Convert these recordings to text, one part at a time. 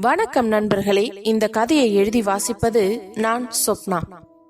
வணக்கம் நண்பர்களே இந்த கதையை எழுதி வாசிப்பது நான் சொப்னா.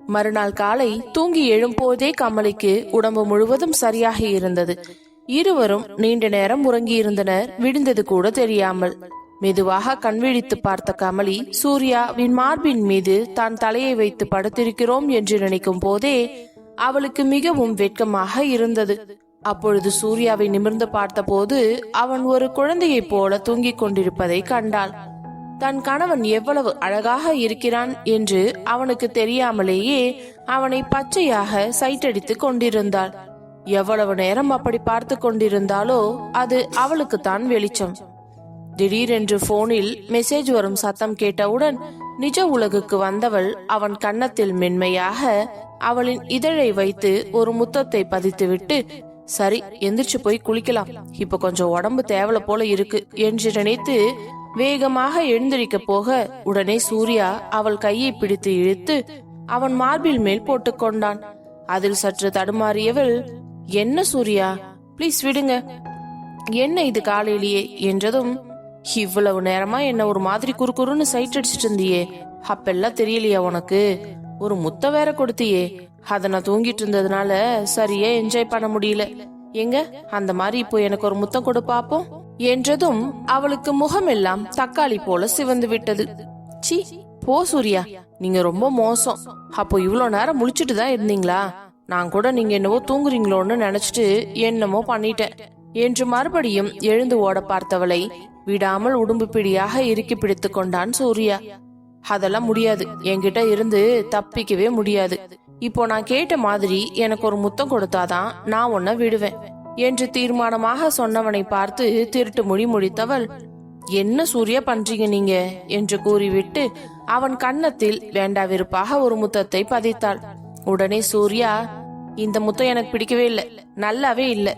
மறுநாள் காலை தூங்கி எழும்போதே கமலிக்கு உடம்பு முழுவதும் சரியாக இருந்தது. இருவரும் நீண்ட நேரம் உறங்கியிருந்தனர் விடிந்தது கூட தெரியாமல். மெதுவாக கண்விழித்து பார்த்த கமலி சூர்யாவின் மார்பின் மீது தான் தலையை வைத்து படுத்திருக்கிறோம் என்று நினைக்கும் போதே அவளுக்கு மிகவும் வெட்கமாக இருந்தது. அப்பொழுது சூர்யாவை நிமிர்ந்து பார்த்தபோது அவன் ஒரு குழந்தையைப் போல தூங்கிக் கொண்டிருப்பதை கண்டாள். தன் கணவன் எவ்வளவு அழகாக இருக்கிறான் என்று அவனுக்கு தெரியாமலேயே அவனை பச்சையாக சைட்டடித்து கொண்டிருந்தாள். எவ்வளவு நேரம் அப்படி பார்த்து கொண்டிருந்தாலோ அது அவளுக்குத்தான் வெளிச்சம். திடீரென்று போனில் மெசேஜ் வரும் சத்தம் கேட்டவுடன் நிஜ உலகுக்கு வந்தவள் அவன் கன்னத்தில் மென்மையாக அவளின் இதழை வைத்து ஒரு முத்தத்தை பதித்துவிட்டு சரி எந்திரிச்சு போய் குளிக்கலாம். இப்ப கொஞ்சம் உடம்பு தேவல போல இருக்கு என்று நினைத்து வேகமாக எழுந்திருக்க போக உடனே சூர்யா அவள் கையை பிடித்து இழுத்து அவன் மார்பில் மேல் போட்டுக்கொண்டான் அதில் சற்று தடுமாறியவள் என்ன சூர்யா? ப்ளீஸ் விடுங்க. என்ன இது காலையிலேயே? என்றதும் இவ்வளவு நேரமா என்ன ஒரு மாதிரி குறுக்குறுன்னு சைட் அடிச்சிட்டு இருந்தியே. அப்பெல்லாம் தெரியலையா உனக்கு? ஒரு முத்த வேற கொடுத்தியே. அத நான் தூங்கிட்டு இருந்ததுனால சரியா என்ஜாய் பண்ண முடியல. எங்க? அந்த மாதிரி இப்போ எனக்கு ஒரு முத்தம் கொடு பாப்போம். என்றதும் அவளுக்கு முகமெல்லாம் தக்காளி போல சிவந்து விட்டது சி போ சூர்யா நீங்க ரொம்ப மோசம். அப்போ இவ்வளோ நேரம் முழிச்சிட்டு தான் இருந்தீங்களா? நான் கூட நீங்க என்னவோ தூங்குறீங்களோன்னு நினைச்சிட்டு என்னமோ பண்ணிட்டேன். என்று மறுபடியும் எழுந்து ஓட பார்த்தவளை விடாமல் உடும்பு பிடியாக இறுக்கி பிடித்து கொண்டான் சூர்யா. அதெல்லாம் முடியாது. என்கிட்ட இருந்து தப்பிக்கவே முடியாது. இப்போ நான் கேட்ட மாதிரி எனக்கு ஒரு முத்தம் கொடுத்தாதான் நான் உன்னை விடுவேன். என்று தீர்மானமாக சொன்னவனை பார்த்து திருட்டு மொழி முடித்தவள் என்ன சூர்யா பண்றீங்க நீங்க? என்று கூறிவிட்டு அவன் கன்னத்தில் வேண்டாவிருப்பாக ஒரு முத்தத்தை பதித்தாள். உடனே சூர்யா இந்த முத்தம் எனக்கு பிடிக்கவே இல்ல நல்லாவே இல்ல.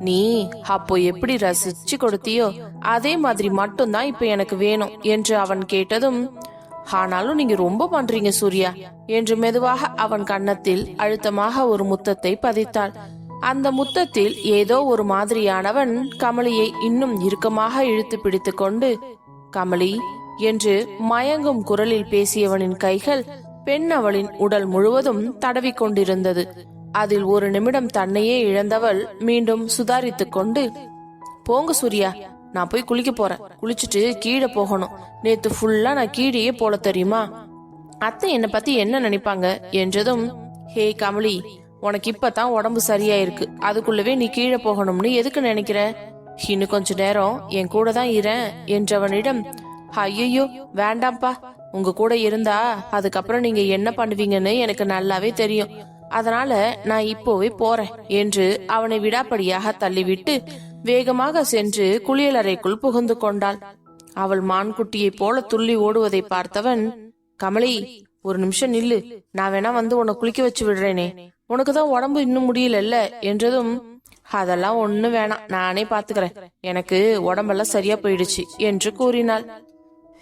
நீ அப்போ எப்படி ரசிச்சு கொடுத்தியோ அதே மாதிரி மட்டும்தான் இப்ப எனக்கு வேணும் என்று அவன் கேட்டதும் ஆனாலும் நீங்க ரொம்ப பண்றீங்க சூர்யா என்று மெதுவாக அவன் கன்னத்தில் அழுத்தமாக ஒரு முத்தத்தை பதித்தாள். அந்த முத்தத்தில் ஏதோ ஒரு மாதிரியானவன் கமலியை இன்னும் இறுக்கமாக இழுத்து பிடித்து கொண்டு கமலி என்று மயங்கும் குரலில் பேசியவனின் கைகள் பெண் அவளின் உடல் முழுவதும் தடவி கொண்டிருந்தது. அதில் ஒரு நிமிடம் தன்னையே இழந்தவள் மீண்டும் சுதாரித்துக் கொண்டு போங்க சூர்யா நான் போய் குளிக்க போறேன். குளிச்சுட்டு கீழே போகணும். நேத்து ஃபுல்லா நான் கீழேயே போல தெரியுமா? அத்தை என்னை பத்தி என்ன நினைப்பாங்க? என்றதும் ஹே கமலி உனக்கு இப்பதான் உடம்பு சரியாயிருக்கு. அதுக்குள்ளவே நீ கீழே போகணும்னு எதுக்கு நினைக்கிற? இன்னும் கொஞ்ச நேரம் என் கூட தான் இரேன் என்றவனிடம் ஐயோ வேண்டாம்ப்பா. உங்க கூட இருந்தா அதுக்கப்புறம் நீங்க என்ன பண்ணுவீங்கன்னு எனக்கு நல்லாவே தெரியும். அதனால நான் இப்போவே போறேன் என்று அவனை விடாப்படியாக தள்ளிவிட்டு வேகமாக சென்று குளியலறைக்குள் புகுந்து கொண்டாள். அவள் மான்குட்டியை போல துள்ளி ஓடுவதை பார்த்தவன் கமலி ஒரு நிமிஷம் நில்லு. நான் வேணா வந்து உன்னை குளிக்க வச்சு விடுறேனே. உனக்கு தான் உடம்பு இன்னும் முடியலல்ல என்றதும் அதெல்லாம் ஒண்ணு வேணாம். நானே பாத்துக்கிறேன். எனக்கு உடம்பெல்லாம் சரியா போயிடுச்சு என்று கூறினாள்.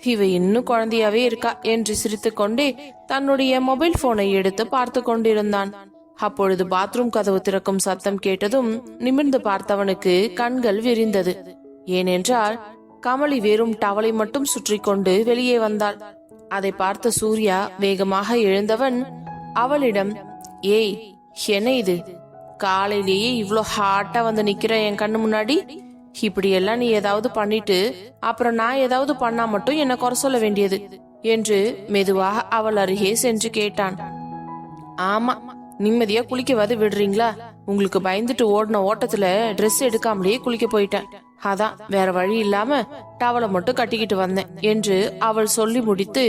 இவ இன்னும் குழந்தையாவே இருக்கா? என்று சிரித்துக்கொண்டே தன்னுடைய மொபைல் போனை எடுத்து பார்த்து கொண்டிருந்தான். அப்பொழுது பாத்ரூம் கதவு திறக்கும் சத்தம் கேட்டதும் நிமிர்ந்து பார்த்தவனுக்கு கண்கள் விரிந்தது. ஏனென்றால் கமலி வெறும் டவலை மட்டும் சுற்றி கொண்டு வெளியே வந்தாள். அதை பார்த்த சூர்யா வேகமாக எழுந்தவன் அவளிடம் ஏய் என்ன இது? காலையிலேயே இவ்வளோ ஹாட்டா வந்து நிக்கிற என் கண்ணு முன்னாடி? இப்படி எல்லாம் நீ ஏதாவது பண்ணிட்டு அப்புறம் நான் ஏதாவது பண்ணா மட்டும் என்ன குறை சொல்ல வேண்டியது? என்று மெதுவாக அவள் அருகே சென்று கேட்டான். ஆமா நிம்மதியா குளிக்கவாது விடுறீங்களா? உங்களுக்கு பயந்துட்டு ஓடின ஓட்டத்துல ட்ரெஸ் எடுக்காமலேயே குளிக்க போயிட்டேன். அதான் வேற வழி இல்லாம டவலை மட்டும் கட்டிக்கிட்டு வந்தேன் என்று அவள் சொல்லி முடித்து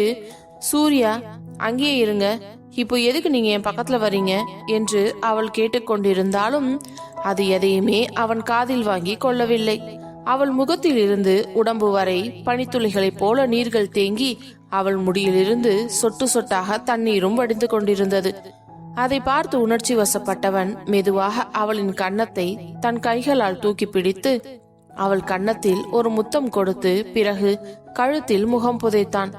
சூர்யா அங்கேயே இருங்க. இப்போ எதுக்கு நீங்க என் பக்கத்துல வர்றீங்க என்று அவள் கேட்டுக்கொண்டிருந்தாலும் அது எதையுமே அவன் காதில் வாங்கி கொள்ளவில்லை. அவள் முகத்தில் இருந்து உடம்பு வரை பனித்துளிகளைப் போல நீர்கள் தேங்கி அவள் முடியிலிருந்து சொட்டு சொட்டாக தண்ணீரும் வடிந்து கொண்டிருந்தது. அதை பார்த்து உணர்ச்சி வசப்பட்டவன் மெதுவாக அவளின் கன்னத்தை தன் கைகளால் தூக்கி பிடித்து அவள் கன்னத்தில் ஒரு முத்தம் கொடுத்து பிறகு கழுத்தில் முகம் புதைத்தான்.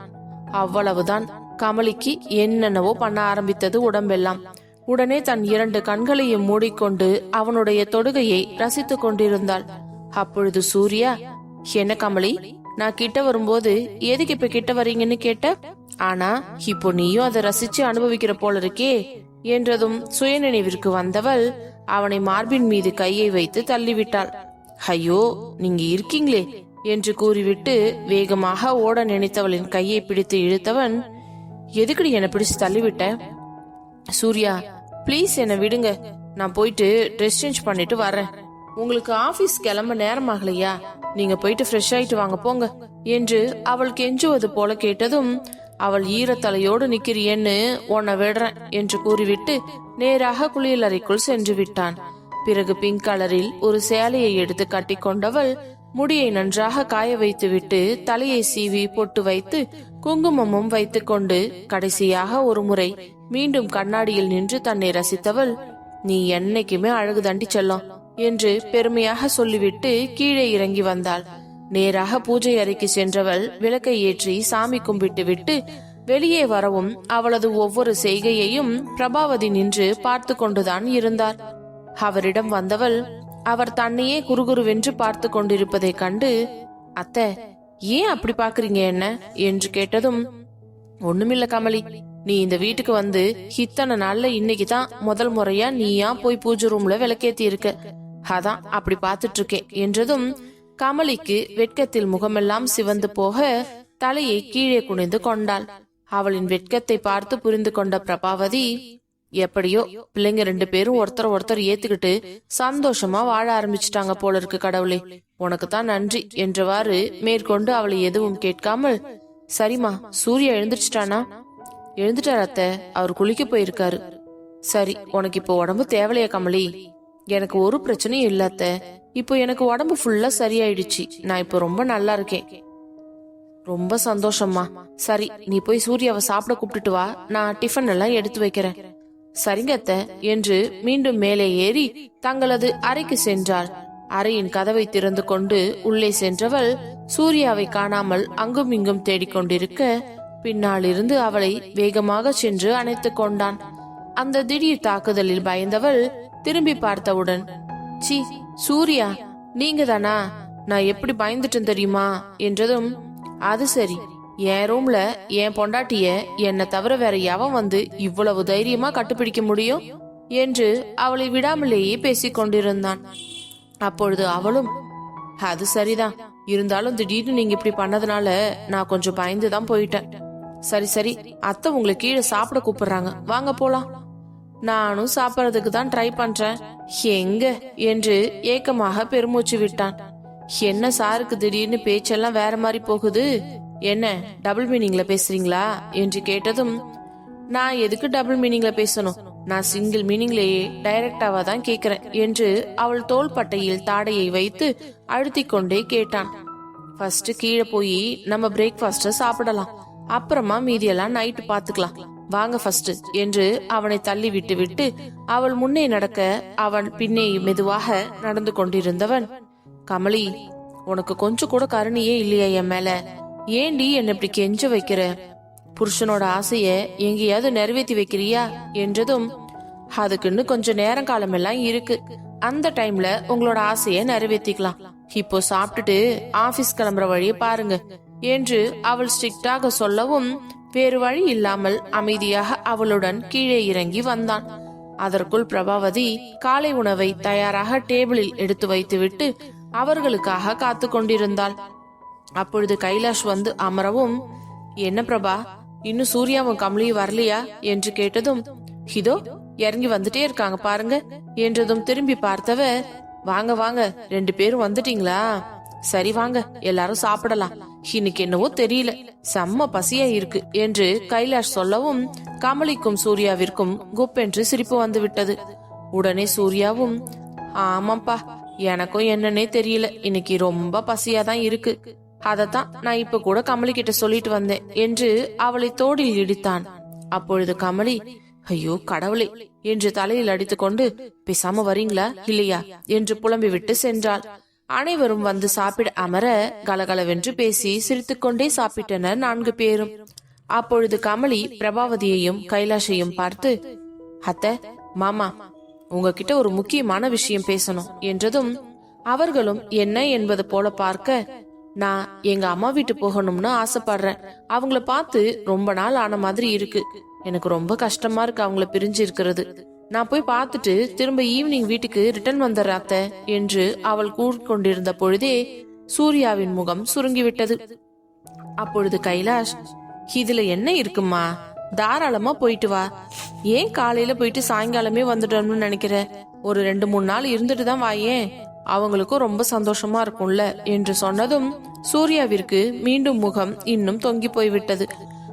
அவ்வளவுதான். கமலிக்கு என்னென்னவோ பண்ண ஆரம்பித்தது உடம்பெல்லாம். உடனே தன் இரண்டு கண்களையும் மூடிக்கொண்டு அவனுடைய தொடுகையை ரசித்துக் கொண்டிருந்தாள். அப்பொழுது சூர்யா என்ன கமலி நான் கிட்ட வரும்போது எதுக்கு இப்ப கிட்ட வரீங்கன்னு கேட்ட? ஆனா இப்போ நீயும் அதை ரசிச்சு அனுபவிக்கிற போல இருக்கே என்றதும் சுயநினைவிற்கு வந்தவள் அவனை மார்பின் மீது கையை வைத்து தள்ளிவிட்டாள். ஐயோ நீங்க இருக்கீங்களே என்று கூறிவிட்டு வேகமாக ஓட நினைத்தவளின் கையை பிடித்து இழுத்தவன் எதுக்குடி என்னை பிடிச்சு தள்ளிவிட்ட? சூர்யா ப்ளீஸ் என்னை விடுங்க. நான் போயிட்டு ட்ரெஸ் சேஞ்ச் பண்ணிட்டு வரேன். உங்களுக்கு ஆபீஸ் கிளம்ப நேரம் ஆகலையா? நீங்க போயிட்டு ஃப்ரெஷ் ஆயிட்டு வாங்க போங்க. என்று அவள் கெஞ்சுவது போல கேட்டதும் அவள் ஈரத்தலையோடு நிக்கிறியேன்னு உன்னை விடுறேன் என்று கூறிவிட்டு நேராக குளியலறைக்குள் சென்று விட்டான். பிறகு பிங்க் கலரில் ஒரு சேலையை எடுத்து கட்டிக்கொண்டவள் முடியை நன்றாக காய வைத்துவிட்டு தலையை சீவி பொட்டு வைத்து குங்குமமும் வைத்துக்கொண்டு கடைசியாக ஒரு முறை மீண்டும் கண்ணாடியில் நின்று தன்னை ரசித்தவள் நீ என்னைக்குமே அழகு தண்டி செல்லம் என்று பெருமையாக சொல்லிவிட்டு கீழே இறங்கி வந்தாள். நேராக பூஜை அறைக்கு சென்றவள் விளக்கை ஏற்றி சாமி கும்பிட்டு விட்டு வெளியே வரவும் அவளது ஒவ்வொரு செய்கையையும் பிரபாவதி நின்று பார்த்து கொண்டுதான் இருந்தார் அவரிடம் வந்தவள் அவர் தன்னையே குறுகுருவென்று பார்த்து கொண்டிருப்பதைக் கண்டு அத்தை ஏன் அப்படி பாக்குறீங்க என்ன? என்று கேட்டதும் ஒண்ணுமில்ல கமலி. நீ இந்த வீட்டுக்கு வந்து இத்தனை நாள்ல இன்னைக்கு தான் முதல் முறையா நீயா போய் பூஜை ரூம்ல விளக்கேத்தி இருக்க அதான் அப்படி பாத்துட்டு இருக்கேன் என்றதும் கமலிக்கு வெட்கத்தில் முகமெல்லாம் சிவந்து போக தலையை கீழே குனிந்து கொண்டாள். அவளின் வெட்கத்தை பார்த்து புரிந்து கொண்ட பிரபாவதி எப்படியோ பிள்ளைங்க ரெண்டு பேரும் ஒருத்தர் ஒருத்தர் ஏத்துக்கிட்டு சந்தோஷமா வாழ ஆரம்பிச்சிட்டாங்க போல இருக்கு கடவுளே. உனக்கு தான் நன்றி என்றவாறு மேற்கொண்டு அவளை எதுவும் கேட்காமல் சரிம்மா சூர்யா எழுந்திருச்சிட்டானா? எழுந்துட்டார் அத்தை. அவர் குளிக்க போயிருக்காரு. சரி உனக்கு இப்போ உடம்பு தேவலையா கமலி? எனக்கு ஒரு பிரச்சனையும் இல்ல அத்தை. இப்போ எனக்கு உடம்பு ஃபுல்லா சரியாயிடுச்சு. நான் இப்போ ரொம்ப நல்லா இருக்கேன். ரொம்ப சந்தோஷம்மா. சரி நீ போய் சூர்யாவை சாப்பிட கூப்பிட்டுட்டு வா. நான் டிஃபன் எல்லாம் எடுத்து வைக்கிறேன். சரிங்கத்த என்று மீண்டும் மேலே ஏறி தங்களது அறைக்கு சென்றாள். அறையின் கதவை திறந்து கொண்டு உள்ளே சென்றவள் சூர்யாவை காணாமல் அங்கும் இங்கும் தேடிக்கொண்டிருக்க பின்னால் இருந்து அவளை வேகமாக சென்று அணைத்துக் கொண்டான். அந்த திடீர் தாக்குதலில் பயந்தவள் திரும்பி பார்த்தவுடன் சி சூர்யா நீங்க தானா நான் எப்படி பயந்துட்டேன் தெரியுமா? என்றதும் அது சரி என் ரூம்ல என் பொண்டாட்டிய என்னை தவிர வேற எவன் வந்து இவ்வளவு தைரியமா கட்டுப்பிடிக்க முடியும்? என்று அவளை விடாமலேயே பேசிக் கொண்டிருந்தான். அப்பொழுது அவளும் அது சரிதான். இருந்தாலும் திடீர்னு நீங்க இப்படி பண்ணதுனால நான் கொஞ்சம் பயந்து தான் போயிட்டேன். சரி சரி அத்தை உங்களை கீழே சாப்பிட கூப்பிடுறாங்க. வாங்க போலாம். நானும் சாப்பிடறதுக்கு தான் ட்ரை பண்றேன். எங்க? என்று ஏக்கமாக பெருமூச்சு விட்டான். என்ன சாருக்கு திடீர்னு பேச்செல்லாம் வேற மாதிரி போகுது? என்ன டபுள் மீனிங்ல பேசுறீங்களா? என்று கேட்டதும் நான் எதுக்கு டபுள் மீனிங்ல பேசணும்? நான் சிங்கிள் மீனிங்லேயே டைரக்டாவா தான் கேக்குறேன் என்று அவள் தோள்பட்டையில் தாடையை வைத்து அழுத்தி கொண்டே கேட்டான். ஃபர்ஸ்ட் கீழே போய் நம்ம பிரேக்ஃபாஸ்ட சாப்பிடலாம். அப்புறமா மீதியெல்லாம் நைட்டு பாத்துக்கலாம். வாங்க ஃபர்ஸ்ட் என்று அவனை தள்ளி விட்டு விட்டு அவள் முன்னே நடக்க அவன் பின்னே மெதுவாக நடந்து கொண்டிருந்தவன். கமலி உனக்கு கொஞ்சம் கூட கருணையே இல்லையா என் மேல? ஏண்டி என்ன இப்படி கெஞ்ச வைக்கிற? புருஷனோட ஆசைய எங்கேயாவது நிறைவேற்றி வைக்கிறியா? என்றதும் அதுக்குன்னு கொஞ்சம் நேரம் காலம் எல்லாம் இருக்கு. அந்த டைம்ல உங்களோட ஆசைய நிறைவேற்றிக்கலாம் இப்போ சாப்பிட்டுட்டு ஆபீஸ் கிளம்புற வழிய பாருங்க. என்று அவள் ஸ்ட்ரிக்டாக சொல்லவும் வேறு வழி இல்லாமல் அமைதியாக அவளுடன் கீழே இறங்கி வந்தான். அதற்குள் பிரபாவதி காலை உணவை தயாராக டேபிளில் எடுத்து வைத்துவிட்டு அவர்களுக்காக காத்து கொண்டிருந்தாள். அப்பொழுது கைலாஷ் வந்து அமரவும் என்ன பிரபா இன்னும் சூர்யாவும் கமலியும் வரலையா? என்று கேட்டதும் இதோ இறங்கி வந்துட்டே இருக்காங்க பாருங்க என்றதும் திரும்பி பார்த்தவர் வாங்க வாங்க ரெண்டு பேரும் வந்துட்டீங்களா? சரி வாங்க எல்லாரும் சாப்பிடலாம். இன்னைக்கு என்னவோ தெரியல செம்ம பசியா இருக்கு என்று கைலாஷ் சொல்லவும் கமலிக்கும் சூர்யாவிற்கும் குப்பென்று சிரிப்பு வந்து விட்டது. உடனே சூர்யாவும் ஆமாப்பா எனக்கும் என்னன்னே தெரியல இன்னைக்கு ரொம்ப பசியா தான் இருக்கு. அதைத்தான் நான் இப்ப கூட கமலி கிட்ட சொல்லிட்டு வந்தேன் என்று அவளை தோடில் இடித்தான். அப்பொழுது கமலி ஐயோ கடவுளே என்று தலையில் அடித்துக்கொண்டு பேசாம வரீங்களா இல்லையா? என்று புலம்பி விட்டு சென்றாள். அனைவரும் வந்து சாப்பிட அமர கலகலவென்று பேசி சிரித்துக்கொண்டே சாப்பிட்டனர் நான்கு பேரும். அப்பொழுது கமலி பிரபாவதியையும் கைலாஷையும் பார்த்து அத்த மாமா உங்ககிட்ட ஒரு முக்கியமான விஷயம் பேசணும். என்றதும் அவர்களும் என்ன என்பது போல பார்க்க நான் எங்க அம்மா வீட்டு போகணும்னு ஆசைப்படுறேன். அவங்கள பார்த்து ரொம்ப நாள் ஆன மாதிரி இருக்கு. எனக்கு ரொம்ப கஷ்டமா இருக்கு அவங்கள பிரிஞ்சு இருக்கிறது. நான் போய் பார்த்துட்டு திரும்ப ஈவினிங் வீட்டுக்கு ரிட்டர்ன் வந்துடுறாத்த அத்தை என்று அவள் கூறிக்கொண்டிருந்த பொழுதே சூர்யாவின் முகம் சுருங்கிவிட்டது. அப்பொழுது கைலாஷ் இதுல என்ன இருக்குமா? தாராளமா போயிட்டு வா. ஏன் காலையில போயிட்டு சாயங்காலமே வந்துட்டோம்னு நினைக்கிற? ஒரு ரெண்டு மூணு நாள் இருந்துட்டு தான் வாயேன். அவங்களுக்கும் ரொம்ப சந்தோஷமா இருக்கும்ல என்று சொன்னதும் சூர்யாவிற்கு மீண்டும் முகம் இன்னும் தொங்கி போய்விட்டது.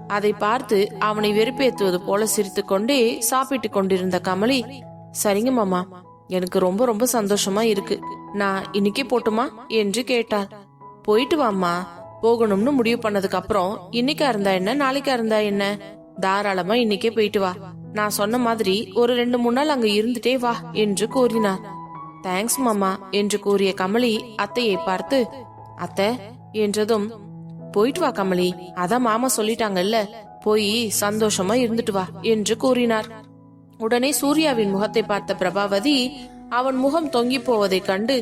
அதை பார்த்து அவனை வெறுப்பேத்துவது போல சிரித்துக்கொண்டே சாப்பிட்டு கொண்டிருந்த கமலி சரிங்க மாமா எனக்கு ரொம்ப ரொம்ப சந்தோஷமா இருக்கு. நான் இன்னைக்கே போட்டுமா என்று கேட்டார் போயிட்டு வாம்மா போகணும்னு முடிவு பண்ணதுக்கு அப்புறம் இன்னைக்கா இருந்தா என்ன நாளைக்கா இருந்தா என்ன? தாராளமா இன்னைக்கே போயிட்டு வா. நான் சொன்ன மாதிரி ஒரு ரெண்டு மூணு நாள் அங்க இருந்துட்டே வா என்று கூறினார் தேங்க்ஸ் மாமா என்று கூறிய கமலி அத்தையை பார்த்து அத்தை என்றதும் போயிட்டு வா கமலி. அதான் மாமா சொல்லிட்டாங்கல்ல. போய் சந்தோஷமா இருந்துட்டு வா என்று கூறினார். உடனே சூர்யாவின் முகத்தை பார்த்த பிரபாவதி அவன் முகம் தொங்கி போவதைக் கண்டு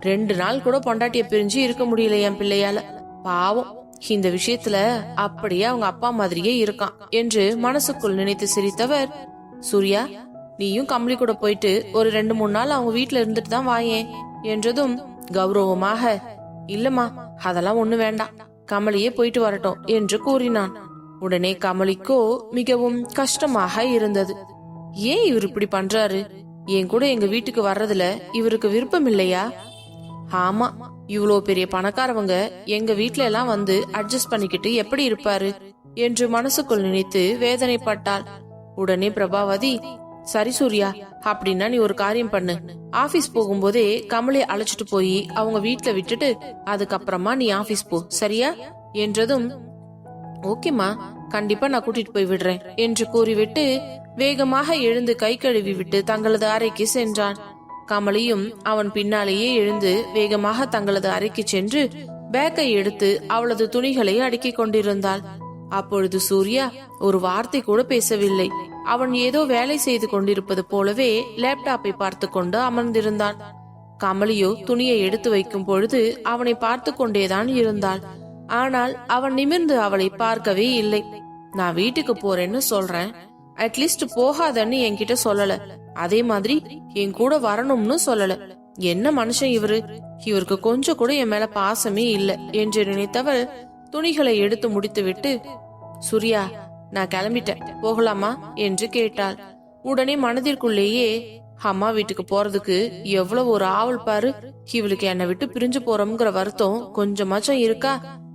ரெண்டு நாள் கூட பொண்டாட்டிய பிரிஞ்சு இருக்க முடியல என் பிள்ளையால. பாவம். இந்த விஷயத்துல அப்படியே அவங்க அப்பா மாதிரியே இருக்கான் என்று மனசுக்குள் நினைத்து சிரித்தவர் சூர்யா. நீயும் கம்பளி கூட போயிட்டு ஒரு ரெண்டு மூணு நாள் அவங்க வீட்டுல இருந்துட்டு தான் வாயேன் என்றதும் கௌரவமாக இல்லம்மா அதெல்லாம் ஒண்ணு வேண்டாம். கமலியே போயிட்டு வரட்டும் என்று கூறினான். உடனே கமலிக்கோ மிகவும் கஷ்டமாக இருந்தது. ஏன் இவர் இப்படி பண்றாரு? என் கூட எங்க வீட்டுக்கு வர்றதுல இவருக்கு விருப்பம் இல்லையா? ஆமா இவ்வளோ பெரிய பணக்காரவங்க எங்க வீட்ல எல்லாம் வந்து அட்ஜஸ்ட் பண்ணிக்கிட்டு எப்படி இருப்பாரு? என்று மனசுக்குள் நினைத்து வேதனைப்பட்டாள். உடனே பிரபாவதி சரி சூர்யா அப்படின்னா நீ ஒரு காரியம் பண்ணு. ஆபீஸ் போகும்போதே கமலை அழைச்சிட்டு போய் அவங்க வீட்ல விட்டுட்டு அதுக்கப்புறமா நீ ஆபீஸ் போ சரியா? என்றதும் ஓகேம்மா கண்டிப்பா நான் கூட்டிட்டு போய் விடுறேன் என்று கூறிவிட்டு வேகமாக எழுந்து கை கழுவி விட்டு தங்களது அறைக்கு சென்றான். கமலியும் அவன் பின்னாலேயே எழுந்து வேகமாக தங்களது அறைக்கு சென்று பேக்கை எடுத்து அவளது துணிகளை அடுக்கிக் கொண்டிருந்தாள். அப்பொழுது சூர்யா ஒரு வார்த்தை கூட பேசவில்லை. அவன் ஏதோ வேலை செய்து கொண்டிருப்பது போலவே லேப்டாப்பை பார்த்து கொண்டு அமர்ந்திருந்தான். கமலியோ துணியை எடுத்து வைக்கும் பொழுது அவனை பார்த்து கொண்டேதான் இருந்தாள். ஆனால் அவன் நிமிர்ந்து அவளை பார்க்கவே இல்லை. நான் வீட்டுக்கு போறேன்னு சொல்றேன். அட்லீஸ்ட் போகாதன்னு என்கிட்ட சொல்லல. அதே மாதிரி என் கூட வரணும்னு சொல்லல. என்ன மனுஷன் இவரு? இவருக்கு கொஞ்சம் கூட என் மேல பாசமே இல்ல என்று நினைத்தவள் துணிகளை எடுத்து முடித்துவிட்டு சூர்யா நான் கிளம்பிட்டேன். போகலாமா? என்று கேட்டாள். உடனே மனதிற்குள்ளேயே அம்மா வீட்டுக்கு போறதுக்கு எவ்வளவு ஒரு ஆவல் பாரு. இவளுக்கு என்னை விட்டு பிரிஞ்சு போறோம்ங்கிற வருத்தம் கொஞ்சமாச்சும் இருக்கா?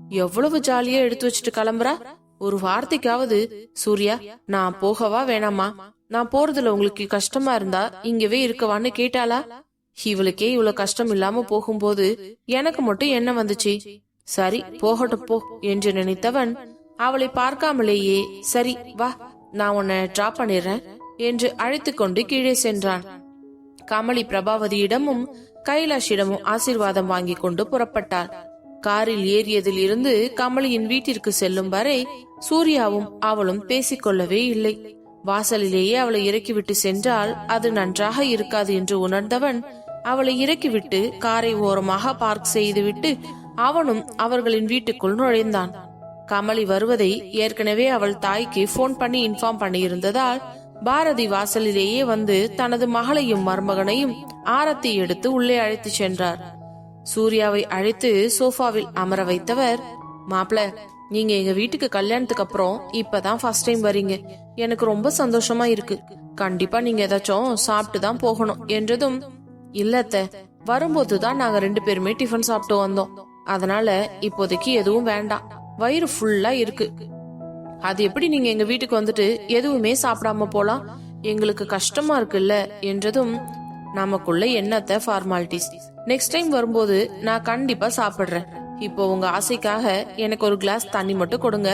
எவ்வளவு ஜாலியா எடுத்து வச்சுட்டு கிளம்புறா? ஒரு வார்த்தைக்காவது சூர்யா நான் போகவா வேணாமா நான் போறதுல உங்களுக்கு கஷ்டமா இருந்தா இங்கவே இருக்கவான்னு கேட்டாளா? இவளுக்கே இவ்வளவு கஷ்டம் இல்லாம போகும்போது எனக்கு மட்டும் என்ன வந்துச்சு? சரி போகட்டும் போ என்று நினைத்தவன் அவளை பார்க்காமலேயே சரி வா நான் உன்னை டிராப் பண்ணிடுறேன் என்று அழைத்து கொண்டு கீழே சென்றான். கமலி பிரபாவதியிடமும் கைலாஷிடமும் ஆசீர்வாதம் வாங்கி கொண்டு புறப்பட்டார் காரில் ஏறியதில் இருந்து கமலியின் வீட்டிற்கு செல்லும் வரை சூர்யாவும் அவளும் பேசிக்கொள்ளவே இல்லை. வாசலிலேயே அவளை இறக்கிவிட்டு சென்றால் அது நன்றாக இருக்காது என்று உணர்ந்தவன் அவளை இறக்கிவிட்டு காரை ஓரமாக பார்க் செய்துவிட்டு அவனும் அவர்களின் வீட்டுக்குள் நுழைந்தான். கமலி வருவதை ஏற்கனவே அவள் தாய்க்கு போன் பண்ணி இன்ஃபார்ம் பண்ணியிருந்ததால் பாரதி வாசலிலேயே வந்து தனது மகளையும் மருமகனையும் ஆரத்தி எடுத்து உள்ளே அழைத்து சென்றார். சூர்யாவை அழைத்து சோஃபாவில் அமர வைத்தவர் மாப்பிள நீங்க எங்க வீட்டுக்கு கல்யாணத்துக்கு அப்புறம் இப்பதான் ஃபர்ஸ்ட் டைம் வரீங்க. எனக்கு ரொம்ப சந்தோஷமா இருக்கு. கண்டிப்பா நீங்க ஏதாச்சும் சாப்பிட்டு தான் போகணும். என்றதும் இல்லத்த வரும்போது தான் நாங்க ரெண்டு பேருமே டிஃபன் சாப்பிட்டு வந்தோம். அதனால இப்போதைக்கு எதுவும் வேண்டாம். வயிறு ஃபுல்லா இருக்கு. அது எப்படி நீங்க எங்க வீட்டுக்கு வந்துட்டு எதுவுமே சாப்பிடாம போலாம்? எங்களுக்கு கஷ்டமா இருக்குல்ல? என்றதும் நமக்குள்ள என்னத்த ஃபார்மாலிட்டிஸ் நெக்ஸ்ட் டைம் வரும்போது நான் கண்டிப்பா சாப்பிடுறேன். இப்போ உங்க ஆசைக்காக எனக்கு ஒரு கிளாஸ் தண்ணி மட்டும் கொடுங்க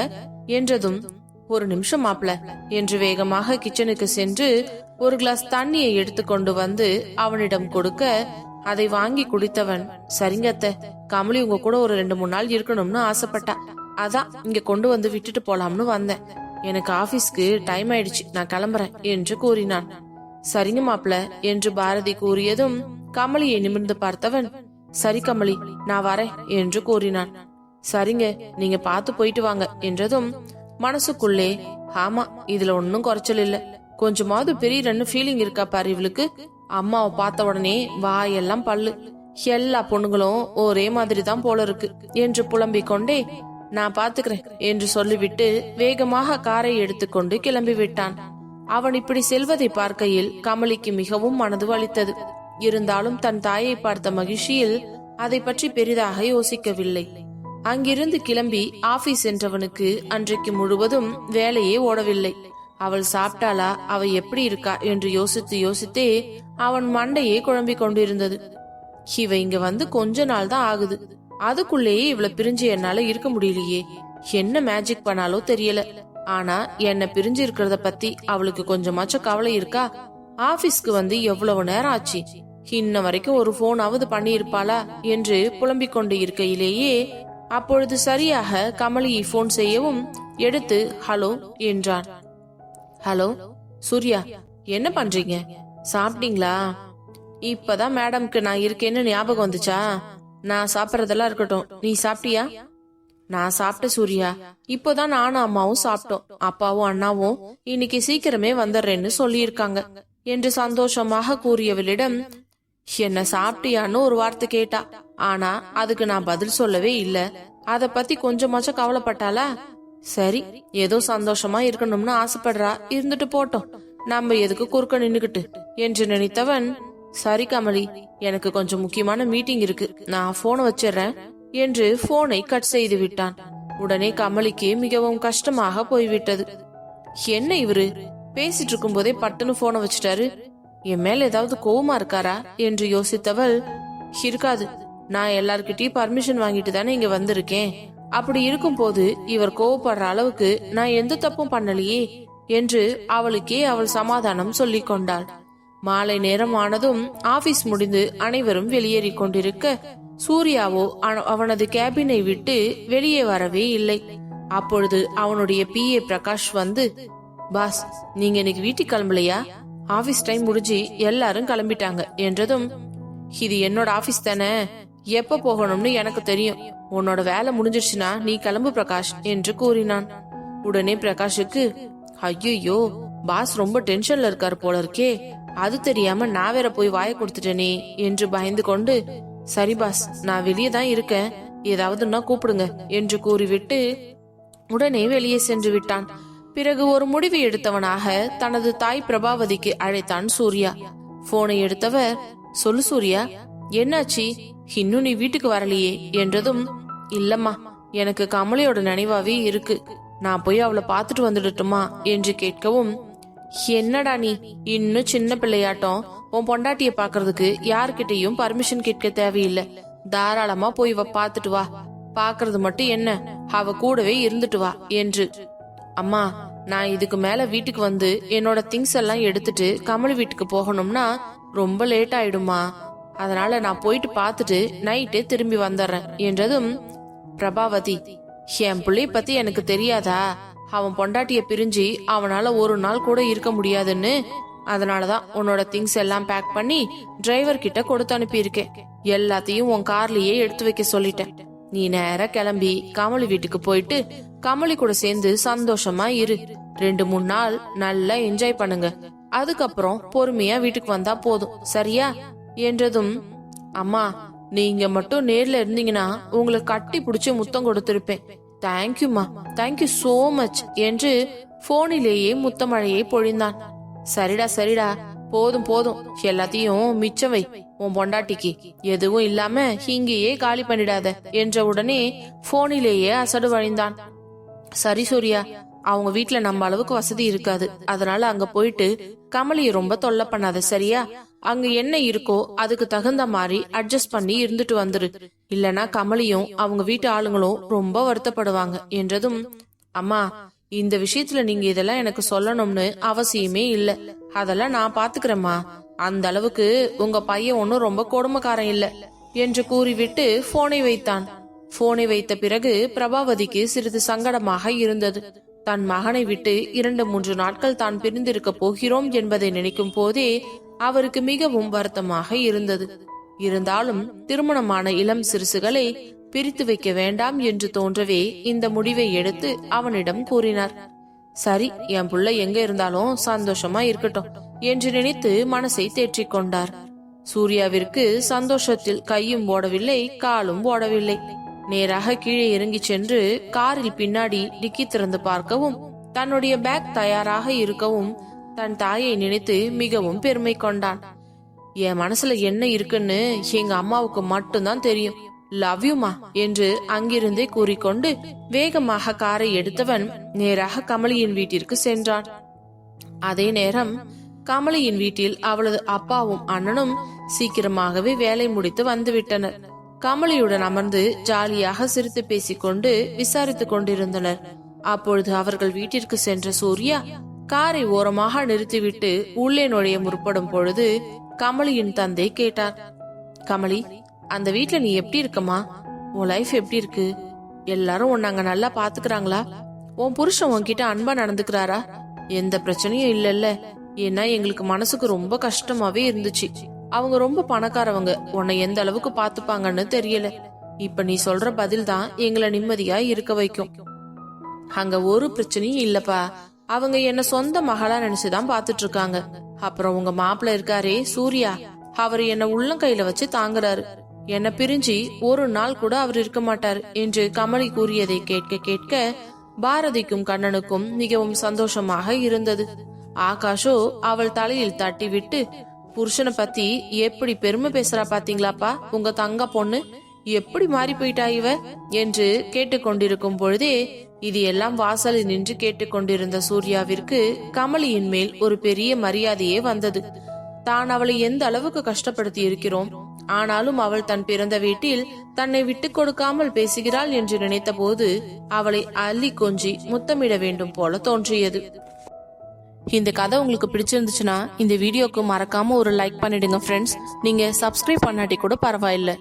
என்றதும் ஒரு நிமிஷம் மாப்பிள என்று வேகமாக கிச்சனுக்கு சென்று ஒரு கிளாஸ் தண்ணியை எடுத்துக்கொண்டு வந்து அவனிடம் கொடுக்க அதை வாங்கி குடித்தவன் சரிங்கத்த கமலி உங்க கூட ஒரு ரெண்டு மூணு நாள் இருக்கணும்னு ஆசைப்பட்டா. அதான் இங்க கொண்டு வந்து விட்டுட்டு போலாம்னு வந்தேன். எனக்கு ஆபீஸ்க்கு டைம் ஆயிடுச்சு. நான் கிளம்புறேன் என்று கூறினான். சரிங்க மாப்பிள என்று பாரதி கூறியதும் கமலியை நிமிர்ந்து பார்த்தவன் சரி கமலி நான் வரேன் என்று கூறினான். சரிங்க நீங்க பார்த்து போயிட்டு வாங்க என்றதும் மனசுக்குள்ளே ஆமா இதுல ஒன்னும் குறைச்சல் இல்ல. கொஞ்சமாவது பெரியன்னு ஃபீலிங் இருக்கா பாரு இவளுக்கு. அம்மாவை பார்த்த உடனே வாயெல்லாம் பல்லு. எல்லா பொண்ணுங்களும் ஒரே மாதிரி தான் போல இருக்கு என்று புலம்பிக் கொண்டே நான் பாத்துக்கிறேன் என்று சொல்லிவிட்டு வேகமாக காரை எடுத்துக்கொண்டு கிளம்பி விட்டான் அவன் இப்படி செல்வதை பார்க்கையில் கமலிக்கு மிகவும் மனது வலித்தது. இருந்தாலும் தன் தாயை பார்த்த மகிழ்ச்சியில் அதை பற்றி பெரிதாக யோசிக்கவில்லை. அங்கிருந்து கிளம்பி ஆபீஸ் சென்றவனுக்கு அன்றைக்கு முழுவதும் வேலையே ஓடவில்லை. அவள் சாப்பிட்டாளா அவ எப்படி இருக்கா என்று யோசித்து யோசித்தே அவன் மண்டையே குழம்பிக் கொண்டிருந்தது. இவ இங்க வந்து கொஞ்ச நாள் தான் ஆகுது. அதுக்குள்ளேயே இவள பிரிஞ்சு என்னால இருக்க முடியலையே. என்ன மேஜிக் பண்ணாலோ தெரியல. ஆனா என்ன பிரிஞ்சு இருக்கிறத பத்தி அவளுக்கு கொஞ்சமாச்சும் கவலை இருக்கா? ஆபீஸ்க்கு வந்து எவ்வளவு நேரம் ஆச்சு? இன்ன வரைக்கும் ஒரு போனாவது பண்ணி இருப்பாளா என்று புலம்பிக் கொண்டு இருக்கையிலேயே அப்பொழுது சரியாக கமலியை போன் செய்யவும் எடுத்து ஹலோ என்றான். ஹலோ சூர்யா என்ன பண்றீங்க? சாப்பிட்டீங்களா? இப்பதான் மேடம்க்கு நான் இருக்கேன்னு ஞாபகம் வந்துச்சா? நான் சாப்பிட்றதெல்லாம் இருக்கட்டும். நீ சாப்பிட்டியா? நான் சாப்பிட்ட சூர்யா. இப்போதான் நானும் அம்மாவும் சாப்பிட்டோம். அப்பாவும் அண்ணாவும் இன்னைக்கு சீக்கிரமே வந்துடுறேன்னு சொல்லியிருக்காங்க என்று சந்தோஷமாக கூறியவளிடம் என்ன சாப்பிட்டியான்னு ஒரு வார்த்தை கேட்டா. ஆனா அதுக்கு நான் பதில் சொல்லவே இல்ல. அத பத்தி கொஞ்சமாச்சும் கவலைப்பட்டாளா? சரி ஏதோ சந்தோஷமா இருக்கணும்னு ஆசைப்படுறா. இருந்துட்டு போட்டோம். நம்ம எதுக்கு குறுக்க நின்னுகிட்டு என்று நினைத்தவன் சரி கமலி எனக்கு கொஞ்சம் முக்கியமான மீட்டிங் இருக்கு. நான் போனை வச்சிடுறேன் என்று போனை கட் செய்து விட்டான். உடனே கமலிக்கு மிகவும் கஷ்டமாக போய்விட்டது. என்ன இவரு? பேசிட்டு இருக்கும் போதே பட்டுன்னு போனை வச்சுட்டாரு. என் மேல ஏதாவது கோவமா இருக்காரா? என்று யோசித்தவள் இருக்காது. நான் எல்லார்கிட்டயும் பர்மிஷன் வாங்கிட்டு தானே இங்க வந்திருக்கேன். அப்படி இருக்கும் போது இவர் கோவப்படுற அளவுக்கு நான் எந்த தப்பும் பண்ணலையே என்று அவளுக்கே அவள் சமாதானம் சொல்லிக் கொண்டாள். மாலை நேரம் ஆனதும் ஆபீஸ் முடிந்து அனைவரும் வெளியேறி கொண்டிருக்க சூர்யாவோ அவனது கேபினை விட்டு வெளியே வரவே இல்லை. அப்பொழுது அவனுடைய பிஏ பிரகாஷ் வந்து பாஸ் நீங்க இன்னைக்கு வீட்டுக்கு கிளம்பலையா? ஆபீஸ் டைம் முடிஞ்சு எல்லாரும் கிளம்பிட்டாங்க என்றதும் இது என்னோட ஆபீஸ் தானே? எப்ப போகணும்னு எனக்கு தெரியும். உன்னோட வேலை முடிஞ்சிருச்சுன்னா நீ கிளம்பு பிரகாஷ் என்று கூறினான். உடனே பிரகாஷுக்கு ஐயோ பாஸ் ரொம்ப டென்ஷன்ல இருக்காரு போல இருக்கே. அது தெரியாம நான் வேற போய் வாய கொடுத்துட்டேனே என்று பயந்து கொண்டு சரி பாஸ் நான் வெளியே தான் இருக்கேன். ஏதாவதுன்னா கூப்பிடுங்க என்று கூறிவிட்டு உடனே வெளியே சென்று விட்டான். பிறகு ஒரு முடிவு எடுத்தவனாக தனது தாய் பிரபாவதிக்கு அழைத்தான் சூர்யா. போனை எடுத்தவர் சொல்லு சூர்யா என்னாச்சு? இன்னும் நீ வீட்டுக்கு வரலையே? என்றதும் இல்லம்மா எனக்கு கமலியோட நினைவாவே இருக்கு. நான் போய் அவளை பார்த்துட்டு வந்துடட்டுமா? என்று கேட்கவும் என்னடா நீ? இன்னும் சின்ன பிள்ளையாட்டம். உன் பொண்டாட்டிய பாக்குறதுக்கு யார்கிட்டயும் பர்மிஷன் கேட்க தேவையில்லை. தாராளமா போய் இவ பாத்துட்டு வா. பாக்குறது மட்டும் என்ன? அவ கூடவே இருந்துட்டு வா என்று. அம்மா நான் இதுக்கு மேல வீட்டுக்கு வந்து என்னோட திங்ஸ் எல்லாம் எடுத்துட்டு கமல் வீட்டுக்கு போகணும்னா ரொம்ப லேட் ஆயிடுமா அதனால நான் போயிட்டு பார்த்துட்டு நைட்டே திரும்பி வந்துடுறேன் என்றதும் பிரபாவதி என் பிள்ளைய பத்தி எனக்கு தெரியாதா? அவன் பொண்டாட்டிய பிரிஞ்சு அவனால ஒரு நாள் கூட இருக்க முடியாதுன்னு அதனாலதான் உன்னோட திங்ஸ் எல்லாம் பேக் பண்ணி டிரைவர் கிட்ட கொடுத்து அனுப்பியிருக்கேன். எல்லாத்தையும் உன் கார்லயே எடுத்து வைக்க சொல்லிட்டேன். நீ நேரா கிளம்பி கமலி வீட்டுக்கு போயிட்டு கமலி கூட சேர்ந்து சந்தோஷமா இரு. ரெண்டு மூணு நாள் நல்லா என்ஜாய் பண்ணுங்க. அதுக்கப்புறம் பொறுமையா வீட்டுக்கு வந்தா போதும். சரியா? என்றதும் அம்மா நீங்க மட்டும் நேர்ல இருந்தீங்கன்னா உங்களை கட்டி பிடிச்சு முத்தம் கொடுத்திருப்பேன். தேங்க்யூமா தேங்க்யூ சோ மச் என்று போனிலேயே முத்தமழையை பொழிந்தான். சரிடா சரிடா. போதும் போதும். எல்லாத்தையும் மிச்சம் வை. உன் பொண்டாட்டிக்கு. எதுவும் இல்லாம இங்கேயே காலி பண்ணிடாத என்ற உடனே போனிலேயே அசடு வழிந்தான். சரி சூர்யா. அவங்க வீட்டுல நம்ம அளவுக்கு வசதி இருக்காது. அதனால அங்க போயிட்டு கமலிய ரொம்ப தொல்லை பண்ணாத சரியா? அங்க என்ன இருக்கோ அதுக்கு தகுந்த மாதிரி அட்ஜஸ்ட் பண்ணி இருந்துட்டு வந்துரு. இல்லனா கமலியும் அவங்க வீட்டு ஆளுங்களும் ரொம்ப வருத்தப்படுவாங்க. என்றதும் அம்மா இந்த விஷயத்துல நீங்க இதெல்லாம் எனக்கு சொல்லணும்னு அவசியமே இல்ல. அதெல்லாம் நான் பாத்துக்கிறேம்மா. அந்த அளவுக்கு உங்க பையன் ஒன்னும் ரொம்ப கொடுமைக்காரன் இல்ல. என்று கூறிவிட்டு போனை வைத்தான். போனை வைத்த பிறகு பிரபாவதிக்கு சிறிது சங்கடமாக இருந்தது. தன் மகனை விட்டு இரண்டு மூன்று நாட்கள் தான் பிரிந்திருக்க போகிறோம் என்பதை நினைக்கும் போதே அவருக்கு மிகவும் வருத்தமாக இருந்தது. இருந்தாலும் திருமணமான இளம் சிறுசுகளை பிரித்து வைக்க வேண்டாம் என்று தோன்றவே இந்த முடிவை எடுத்து அவனிடம் கூறினார். சரி என் புள்ள எங்க இருந்தாலும் சந்தோஷமா இருக்கட்டும் என்று நினைத்து மனசை தேற்றிக் கொண்டார். சூர்யாவிற்கு சந்தோஷத்தில் கையும் ஓடவில்லை காலும் ஓடவில்லை. நேராக கீழே இறங்கிச் சென்று காரில் பின்னாடி டிக்கி திறந்து பார்க்கவும் தன்னுடைய பேக் தயாராக இருக்கவும் தன் தாயை நினைத்து மிகவும் பெருமை கொண்டான். என் மனசுல என்ன இருக்குன்னு எங்க அம்மாவுக்கு மட்டும்தான் தெரியும். லவ் யூமா என்று அங்கிருந்தே கூறிக்கொண்டு வேகமாக காரை எடுத்தவன் நேராக கமலியின் வீட்டிற்கு சென்றான். அதே நேரம் கமலியின் வீட்டில் அவளது அப்பாவும் அண்ணனும் சீக்கிரமாகவே வேலை முடித்து வந்துவிட்டனர். கமலியுடன் அமர்ந்து ஜாலியாக சிரித்து பேசிக்கொண்டு விசாரித்துக் கொண்டிருந்தனர். அப்பொழுது அவர்கள் வீட்டிற்கு சென்ற சூர்யா காரை ஓரமாக நிறுத்திவிட்டு உள்ளே நுழைய முற்படும் பொழுது கமலியின் தந்தை கேட்டார். கமலி அந்த வீட்ல நீ எப்படி இருக்கமா உன் லைஃப் எப்படி இருக்கு? எல்லாரும் உன்னை அங்க நல்லா பாத்துக்கிறாங்களா? உன் புருஷன் உன்கிட்ட அன்பா நடந்துக்கிறாரா? எந்த பிரச்சனையும் இல்லல்ல. ஏன்னா எங்களுக்கு மனசுக்கு ரொம்ப கஷ்டமாவே இருந்துச்சு. அவங்க ரொம்ப பணக்காரவங்க. உன்னை எந்த அளவுக்கு பாத்துப்பாங்கன்னு தெரியல. இப்ப நீ சொல்ற பதில் தான் எங்களை நிம்மதியா இருக்க வைக்கும். அங்க ஒரு பிரச்சனையும் இல்லப்பா. அவங்க என்ன சொந்த மகளா நினைச்சுதான் பாத்துட்டு இருக்காங்க அப்புறம் உங்க மாப்பிள்ள இருக்காரே சூர்யா. அவர் என்ன உள்ளங்கையில வச்சு தாங்குறாரு. என்ன பிரிஞ்சு ஒரு நாள் கூட அவர் இருக்க மாட்டார் என்று கமலி கூறியதை கேட்க கேட்க பாரதிக்கும் கண்ணனுக்கும் மிகவும் சந்தோஷமாக இருந்தது. ஆகாஷோ அவள் தலையில் தட்டி விட்டு புருஷனை பத்தி எப்படி பெருமை பேசுறா பாத்தீங்களாப்பா? உங்க தங்க பொண்ணு? எப்படி மாறி போயிட்டா இவ? என்று கேட்டுக்கொண்டிருக்கும் பொழுதே இது எல்லாம் வாசலில் நின்று கேட்டுக்கொண்டிருந்த சூர்யாவிற்கு கமலியின் மேல் ஒரு பெரிய மரியாதையே வந்தது. தான் அவளை எந்த அளவுக்கு கஷ்டப்படுத்தி இருக்கிறோம்? ஆனாலும் அவள் தன் பிறந்த வீட்டில் தன்னை விட்டுக் கொடுக்காமல் பேசுகிறாள் என்று நினைத்தபோது அவளை அள்ளி கொஞ்சி முத்தமிட வேண்டும் போல தோன்றியது. இந்த கதை உங்களுக்கு பிடிச்சிருந்துச்சுன்னா இந்த வீடியோக்கு மறக்காம ஒரு லைக் பண்ணிடுங்க ஃப்ரெண்ட்ஸ் நீங்க சப்ஸ்கிரைப் பண்ணாட்டி கூட பரவாயில்ல.